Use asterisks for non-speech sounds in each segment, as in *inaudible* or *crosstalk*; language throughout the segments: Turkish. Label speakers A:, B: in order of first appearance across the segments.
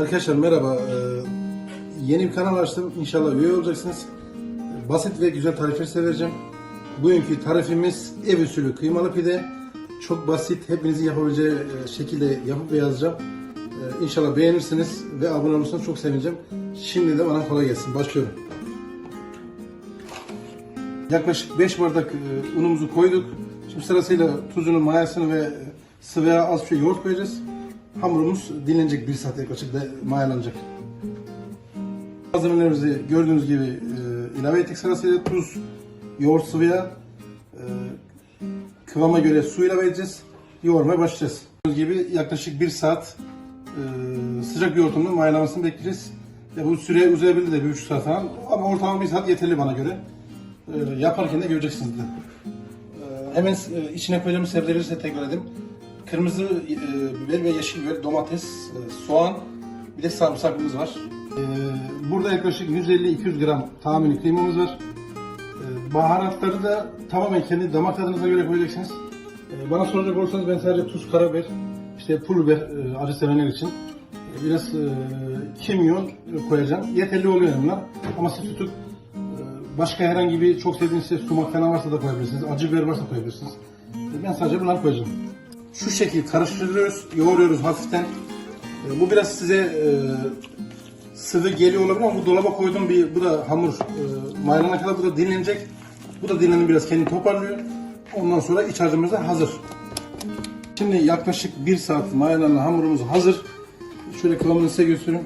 A: Arkadaşlar merhaba. Ee, yeni bir kanal açtım. İnşallah üye olacaksınız. Basit ve güzel tarifler size vereceğim. Bugünkü tarifimiz ev usulü kıymalı pide. Çok basit, hepinizin yapabileceği e, şekilde yapıp ve yazacağım. Ee, İnşallah beğenirsiniz ve abone olursanız çok sevineceğim. Şimdi de bana kolay gelsin. Başlıyorum. Yaklaşık 5 bardak e, unumuzu koyduk. Şimdi sırasıyla tuzunu, mayasını ve sıvıya az bir şey yoğurt koyacağız. Hamurumuz dinlenecek bir saat yaklaşık da mayalanacak. Malzemelerimizi gördüğünüz gibi e, ilave ettik sırasıyla tuz, yoğurt sıvıya, e, kıvama göre su ilave edeceğiz. Yoğurmaya başlayacağız. Gördüğünüz gibi yaklaşık bir saat e, sıcak yoğurtumla mayalamasını bekleyeceğiz. Ya bu süre uzayabilir de bir buçuk saat falan ama ortalama bir saat yeterli bana göre. E, yaparken de göreceksiniz de. E, hemen e, içine koyacağımız sebzeleri size tekrar edeyim. Kırmızı e, biber ve yeşil biber, domates, e, soğan, bir de sarımsakımız var. E, burada yaklaşık 150-200 gram tahmini kıymamız var. E, baharatları da tamamen kendi damak tadınıza göre koyacaksınız. E, bana soracak olursanız ben sadece tuz, karabiber, işte pul biber e, acı sevenler için e, biraz e, kimyon koyacağım. Yeterli oluyor bunlar. Ama siz tutup e, başka herhangi bir çok sevdiğiniz şey sumak falan varsa da koyabilirsiniz. Acı biber varsa koyabilirsiniz. E, ben sadece bunları koyacağım. Şu şekil karıştırıyoruz, yoğuruyoruz hafiften. E, bu biraz size e, sıvı geliyor olabilir ama bu dolaba koyduğum bir, bu da hamur e, mayalana kadar bu da dinlenecek. Bu da dinlenip biraz kendini toparlıyor. Ondan sonra iç harcımız da hazır. Şimdi yaklaşık bir saat mayalanan hamurumuz hazır. Şöyle kıvamını size göstereyim.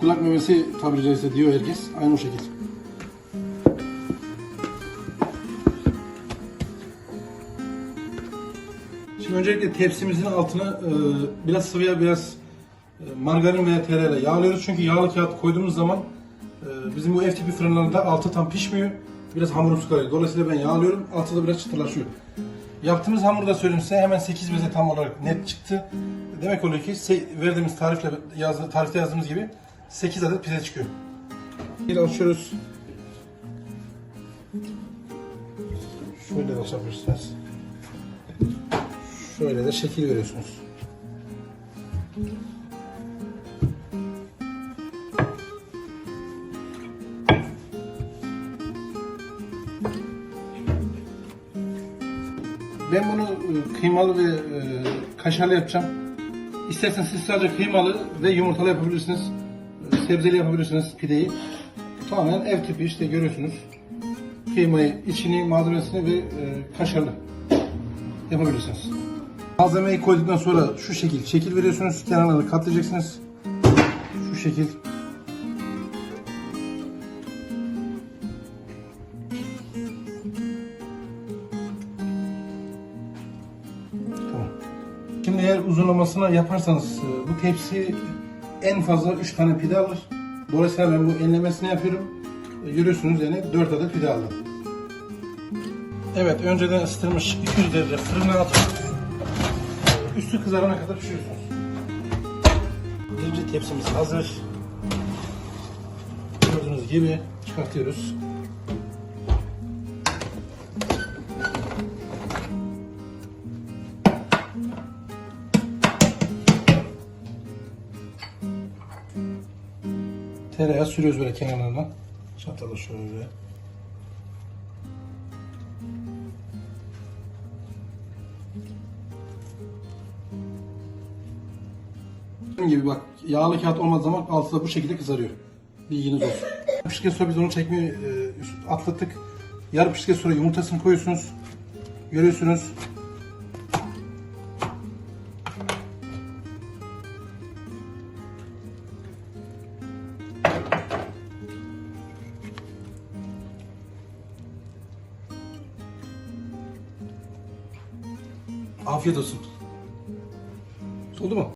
A: Kulak memesi tabiri caizse diyor herkes. Aynı o şekilde. Öncelikle tepsimizin altına e, biraz sıvıya biraz e, margarin veya tereyağı yağlıyoruz. Çünkü yağlı kağıt koyduğumuz zaman e, bizim bu ev tipi fırınlarında altı tam pişmiyor. Biraz hamurumsu kalıyor. Dolayısıyla ben yağlıyorum. Altı da biraz çıtırlaşıyor. Yaptığımız hamuru da söyleyeyim size hemen 8 beze tam olarak net çıktı. Demek oluyor ki verdiğimiz tarifle yazdı, tarifte yazdığımız gibi 8 adet pide çıkıyor. Bir açıyoruz. Şöyle açabilirsiniz. Şöyle de şekil veriyorsunuz. Ben bunu e, kıymalı ve e, kaşarlı yapacağım. İsterseniz siz sadece kıymalı ve yumurtalı yapabilirsiniz. E, Sebzeli yapabilirsiniz pideyi. Tamamen ev tipi işte görüyorsunuz. Kıymayı, içini, malzemesini ve kaşarlı yapabilirsiniz. Malzemeyi koyduktan sonra şu şekil şekil veriyorsunuz. Kenarlarını katlayacaksınız. Şu şekil. Tamam. Şimdi eğer uzunlamasına yaparsanız e, bu tepsi en fazla 3 tane pide alır. Dolayısıyla ben bu enlemesini yapıyorum. E, Görüyorsunuz yani 4 adet pide aldım. Evet önceden ısıtılmış 200 derece fırına atıyoruz. Üstü kızarana kadar pişiriyorsunuz. Birinci tepsimiz hazır. Gördüğünüz gibi çıkartıyoruz. Tereyağı sürüyoruz böyle kenarlarına. Çatalı şöyle. Dediğim gibi bak yağlı kağıt olmadığı zaman altı da bu şekilde kızarıyor. Bilginiz olsun. *laughs* Piştikten sonra biz onu çekmeyi e, atlattık. Yarım piştikten sonra yumurtasını koyuyorsunuz. Görüyorsunuz. Afiyet olsun. Oldu mu?